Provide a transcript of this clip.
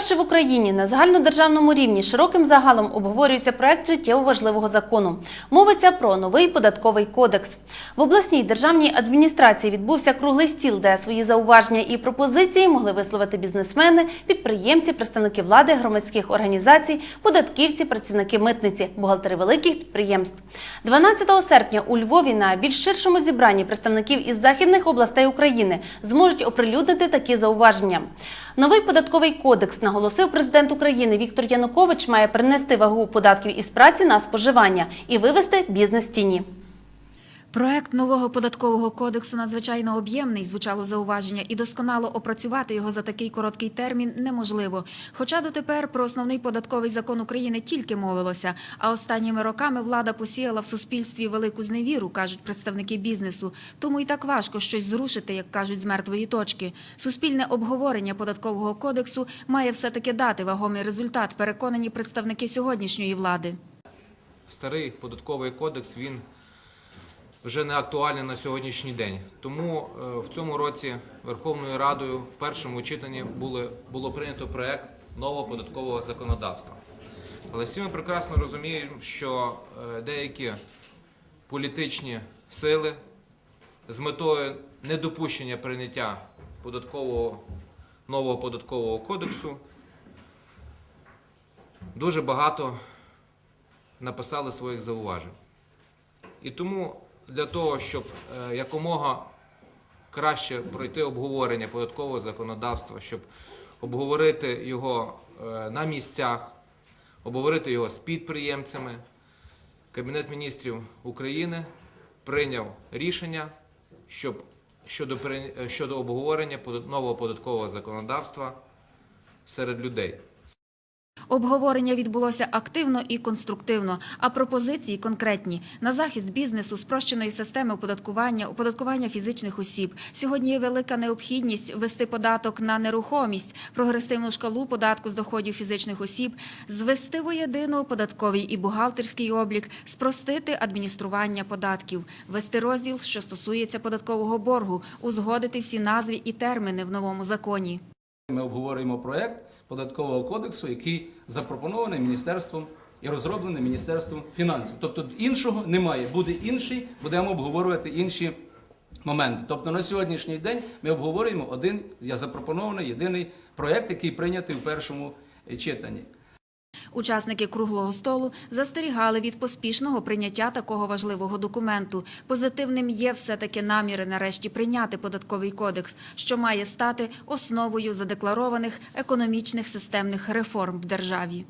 Вперше в Україні на загальнодержавному рівні широким загалом обговорюється проект життєво важливого закону. Мовиться про новий податковий кодекс. В обласній державній адміністрації відбувся круглий стіл, де свої зауваження і пропозиції могли висловити бізнесмени, підприємці, представники влади, громадських організацій, податківці, працівники митниці, бухгалтери великих підприємств. 12 серпня у Львові на більш ширшому зібранні представників із західних областей України зможуть оприлюднити такі зауваження. Новий податковий кодекс, наголосив президент України Віктор Янукович, має принести вагу податків із праці на споживання і вивести бізнес тіні. Проект нового податкового кодексу надзвичайно об'ємний, звучало зауваження, і досконало опрацювати його за такий короткий термін неможливо. Хоча дотепер про основний податковий закон України тільки мовилося, а останніми роками влада посіяла в суспільстві велику зневіру, кажуть представники бізнесу. Тому і так важко щось зрушити, як кажуть, з мертвої точки. Суспільне обговорення податкового кодексу має все-таки дати вагомий результат, переконані представники сьогоднішньої влади. старий податковий кодекс він вже не актуальний на сьогоднішній день. Тому е, в цьому році Верховною Радою в першому читанні було прийнято проект нового податкового законодавства. Але всі ми прекрасно розуміємо, що е, деякі політичні сили з метою недопущення прийняття нового податкового кодексу дуже багато написали своїх зауважень. І тому для того, щоб е, якомога краще пройти обговорення податкового законодавства, щоб обговорити його е, на місцях, обговорити його з підприємцями, Кабінет міністрів України прийняв рішення, щоб щодо, е, щодо обговорення нового податкового законодавства серед людей. Обговорення відбулося активно і конструктивно, а пропозиції конкретні на захист бізнесу, спрощеної системи оподаткування, оподаткування фізичних осіб. Сьогодні є велика необхідність ввести податок на нерухомість, прогресивну шкалу податку з доходів фізичних осіб, звести воєдино податковий і бухгалтерський облік, спростити адміністрування податків, ввести розділ, що стосується податкового боргу, узгодити всі назви і терміни в новому законі. Ми обговорюємо проект податкового кодексу, який запропонований міністерством і розроблений міністерством фінансів. Тобто іншого немає. Буде інший, будемо обговорювати інші моменти. Тобто на сьогоднішній день ми обговорюємо один я запропонований єдиний проект, який прийнятий в першому читанні. Учасники круглого столу застерігали від поспішного прийняття такого важливого документу. Позитивним є все-таки наміри нарешті прийняти податковий кодекс, що має стати основою задекларованих економічних системних реформ в державі.